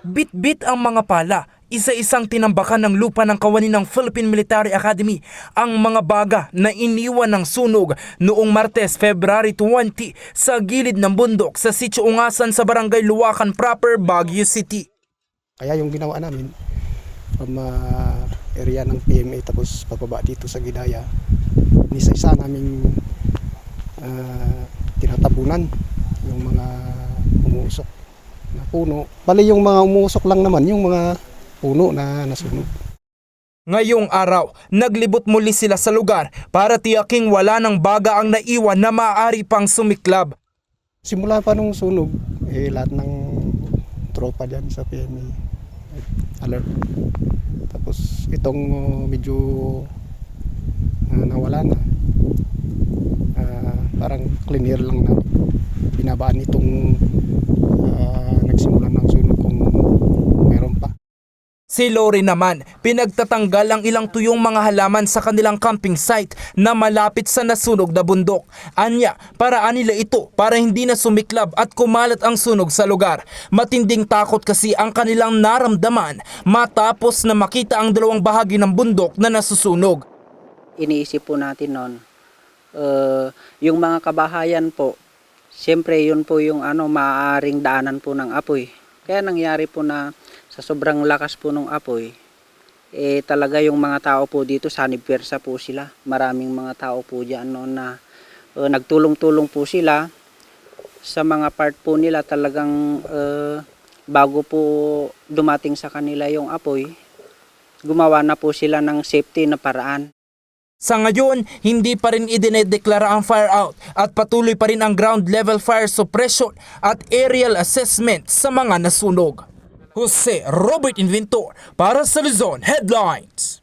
Bit-bit ang mga pala, isa-isang tinambakan ng lupa ng kawani ng Philippine Military Academy ang mga baga na iniwan ng sunog noong Martes, February 20 sa gilid ng bundok sa Sitio Ungasan sa Barangay Luwakan Proper, Baguio City. Kaya yung ginawa namin from ah, area ng PMA tapos pababa dito sa Gidaya, nisa-isa naming ah, tinatabunan yung mga umuusok na puno. Bali yung mga umuusok lang naman, yung mga puno na nasunog. Ngayong araw, naglibot muli sila sa lugar para tiyaking wala ng baga ang naiwan na maaari pang sumiklab. Simula pa nung sunog, eh, lahat ng tropa dyan sa PMA alert. Tapos itong uh, medyo uh, nawala na. Ah, parang clear lang na binabaan itong uh, nagsimula ng sunog kung meron pa. Si Lori naman, pinagtatanggal ang ilang tuyong mga halaman sa kanilang camping site na malapit sa nasunog na bundok. Anya, paraan nila ito para hindi na sumiklab at kumalat ang sunog sa lugar. Matinding takot kasi ang kanilang naramdaman matapos na makita ang dalawang bahagi ng bundok na nasusunog. iniisip po natin noon, eh, yung mga kabahayan po, siyempre yun po yung ano, maaaring daanan po ng apoy. Kaya nangyari po na sa sobrang lakas po ng apoy, eh talaga yung mga tao po dito, sanibwersa po sila. Maraming mga tao po dyan noon na eh, nagtulong-tulong po sila sa mga part po nila talagang eh, bago po dumating sa kanila yung apoy, gumawa na po sila ng safety na paraan. Sa ngayon, hindi pa rin idinedeklara ang fire out at patuloy pa rin ang ground level fire suppression at aerial assessment sa mga nasunog. Jose Robert Inventor para sa Luzon Headlines.